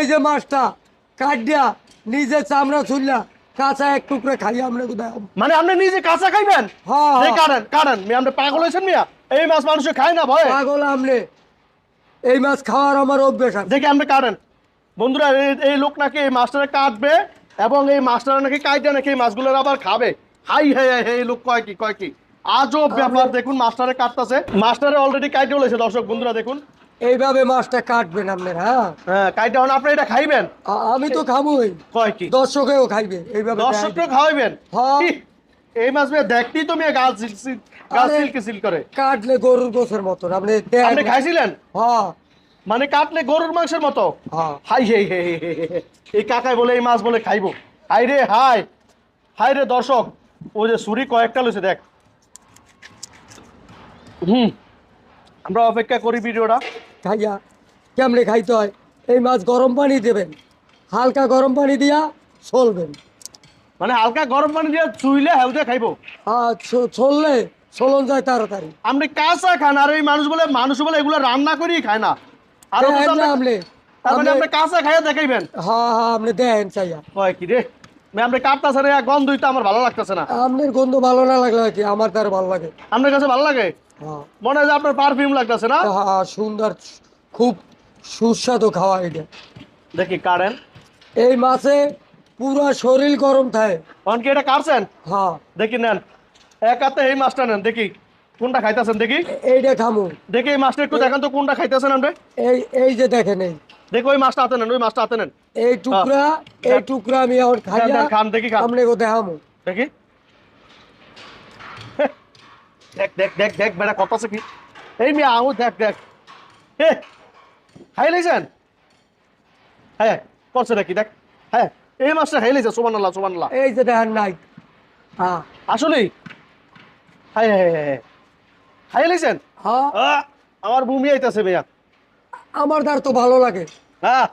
এই যে মাছটা কাটিয়া নিজে চামড়া ছুললা কাঁচা এক টুকরা খাই আমরা কোথায় মানে আপনি নিজে কাঁচা খাইবেন? হ্যাঁ, এই হ্যাঁ। কারেন আপনি পাগল হয়েছেন মিয়া? এই মাছ মানুষ খায় না ভয়। পাগল আমলে। এই মাছ খাওয়ার আমার অভ্যেস দেখে আপনি কাটেন বন্ধুরা এই- লোক নাকি এই মাছটা কাটবে এবং এই মাছটা নাকি কাইটে নাকি এই মাছগুলোর আবার খাবে। হাই হে হে হে, এই লোক কয় কি কয় কি? আজব ব্যাপার দেখুন মাছটারে কাটতেছে। মাছটারে অলরেডি কাইটে বলেছে দর্শক বন্ধুরা দেখুন। এইভাবে মাছটা কাটবেন আপনারা হ্যাঁ? হ্যাঁ কাইটে হন আপনি এটা খাইবেন? আমি তো খাবোই। কয় কি? দর্শকেও খাইবে এইভাবে দর্শককে খাওয়াইবেন? হ্যাঁ। এই মাছ মেয়ে দেখতেই তো মেয়ে গাছ গাছ। সিলকে সিল করে। কাটলে গরুর গোছের মতন আপনি আপনি খাইছিলেন? হ্যাঁ। মানে কাটলে গরুর মাংসের মতো? হ্যাঁ। হাই হে হে। এই কাকাই বলে এই মাছ বলে খাইবো। হাই রে হাই। হাই রে দর্শক ওই যে সুরি কয়েকটা লইছে দেখ। হুম। আমরা অপেক্ষা করি ভিডিওটা। খাইয়া কেমনে খাইতে হয়? এই মাছ গরম পানি দেবেন। হালকা গরম পানি দিয়া চলবেন মানে হালকা গরম পানি দিয়ে চুইলে হেলতে খাইবো। আর চললে চলন যায় তাড়াতাড়ি। আপনি কাঁচা খান আর এই মানুষ বলে মানুষ বলে এগুলো রান্না করেই খায় না। আর আপনি- মানে আপনি কাঁচা খাইয়া দেখাইবেন। হ্যাঁ হ্যাঁ আপনি দেন চাইয়া। কয় কি রে? আপনি কাটতেছেন এই গন্ধই তো আমার ভালো লাগতেছে না। আপনার গন্ধ ভালো না লাগলে কি? আমার তার ভালো লাগে। আপনার কাছে ভালো লাগে? হ্যাঁ। মনে হয় আপনার পারফিউম লাগতেছে না? হ্যাঁ সুন্দর খুব সুস্বাদু খাওয়া এটা। দেখি কারেন। এই মাছে পুরো শরীর গরম থাকে। তখন কি এটা কাটছেন? হ্যাঁ। দেখি নেন। এক হাতে এই মাছটা নেন দেখি। কোনটা খাইতেছেন দেখি। এইটা খামু। দেখি এই মাছটা একটু দেখান তো কোনটা খাইতেছেন আপনি? এই এই যে দেখেন এই। দেখো ওই মাছটা হাতে নেন ওই মাছটা হাতে নেন। এই টুকরা এই টুকরা আমি এখন খাই দেন, খান দেখি খান আপনি কোথায় হামু দেখি। দেখ দেখ দেখ দেখ বেড়া কত আছে কি? এই মেয়ে আঙু দেখ দেখ। হে খাই লাইছেন? হ্যাঁ করছে নাকি দেখ। হ্যাঁ এই মাছটা খাই লাইছে সুবান আল্লাহ সুবান এই যে দেখেন নাই। হ্যাঁ আসলেই? হাই হাই হাই হাই খাই লাইছেন? হ্যাঁ। আমার বমি আইতাছে মেয়া। আমার তার তো ভালো লাগে। হ্যাঁ।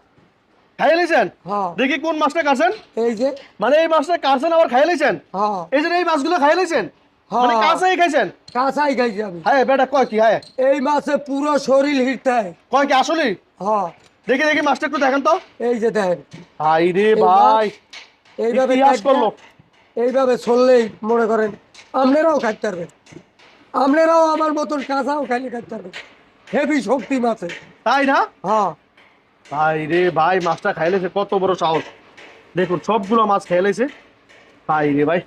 দেখি কোন মাছটা কাটছেন? এই যে। মানে এই মাছটা কাটছেন আবার খাই লাইছেন? হ্যাঁ। এই যে এই মাছগুলো খাই লাইছেন? হ্যাঁ। মানে কাঁচাই খাইছেন? কাঁচাই খাইছি আমি। হ্যাঁ বেটা কয় কি হ্যাঁ? এই মাছে পুরো শরীর হিটতায় কয় কি আসলেই হ্যাঁ। দেখি দেখি মাছটা একটু দেখেন তো। এই যে দেখেন। রে ভাই এইভাবে করল। এইভাবে চললেই মনে করেন আপনারাও খাইতে পারবেন আপনারাও আমার মতন কাঁচাও খাইলে খাইতে পারবেন হেভি শক্তি মাছে। তাই না? হ্যাঁ। ভাই রে ভাই মাছটা খাইলেছে কত বড় সাহস। দেখুন সবগুলো মাছ খাইলেছে। ভাই রে ভাই।